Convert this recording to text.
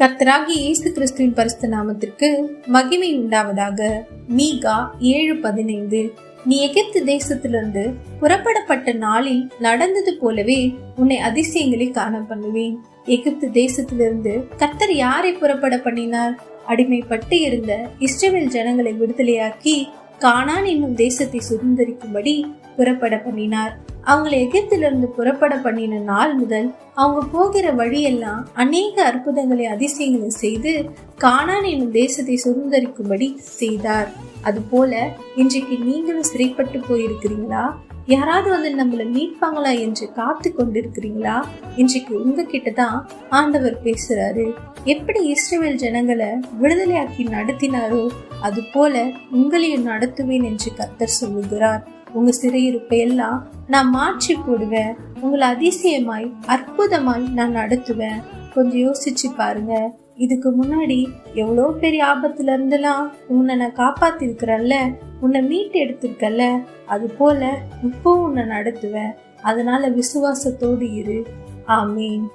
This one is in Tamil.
கர்த்தராகி இயேசு கிறிஸ்துவின் பரிசுத்த நாமத்திற்கு மகிமை உண்டாவதாக மீகா ஏழு பதினைந்து. நீ எகிப்து தேசத்திலிருந்து புறப்படப்பட்ட நாளில் நடந்தது போலவே உன்னை அதிசயங்களை காண பண்ணுவேன். எகிப்து தேசத்திலிருந்து கர்த்தர் யாரை புறப்பட பண்ணினார்? அடிமைப்பட்டு இருந்த இஸ்ரேல் ஜனங்களை விடுதலையாக்கி கானான் என்னும் தேசத்தை சுதந்திரிக்கும்படி புறப்பட பண்ணினார். அவங்களை எகிப்திலிருந்து புறப்பட பண்ணின நாள் முதல் அவங்க போகிற வழியெல்லாம் அநேக அற்புதங்களை அதிசயங்களை செய்து காணான் என்னும் தேசத்தை சுதந்திரிக்கும்படி செய்தார். அதுபோல இன்றைக்கு நீங்களும் சிறைப்பட்டு போயிருக்கிறீங்களா? யாராவது வந்து நம்மளை மீட்பாங்களா என்று காத்து கொண்டிருக்கிறீங்களா? இன்றைக்கு உங்ககிட்ட தான் ஆண்டவர் பேசுறாரு. எப்படி இஸ்ரேல் ஜனங்களை விடுதலையாக்கி நடத்தினாரோ அது போல உங்களையும் நடத்துவேன் என்று கர்த்தர் சொல்லுகிறார். உங்க சிறையிருப்பை எல்லாம் நான் மாற்றி போடுவேன். உங்களை அதிசயமாய் அற்புதமாய் நான் நடத்துவேன். கொஞ்சம் யோசிச்சு பாருங்க. இதுக்கு முன்னாடி எவ்வளோ பெரிய ஆபத்துல இருந்தெல்லாம் உன்னை நான் காப்பாத்திருக்கிறல்ல உன்னை மீட்டு எடுத்திருக்கல அது போல இப்போ உன்னை நடத்துவேன். அதனால விசுவாசத்தோடு இரு. ஆமீன்.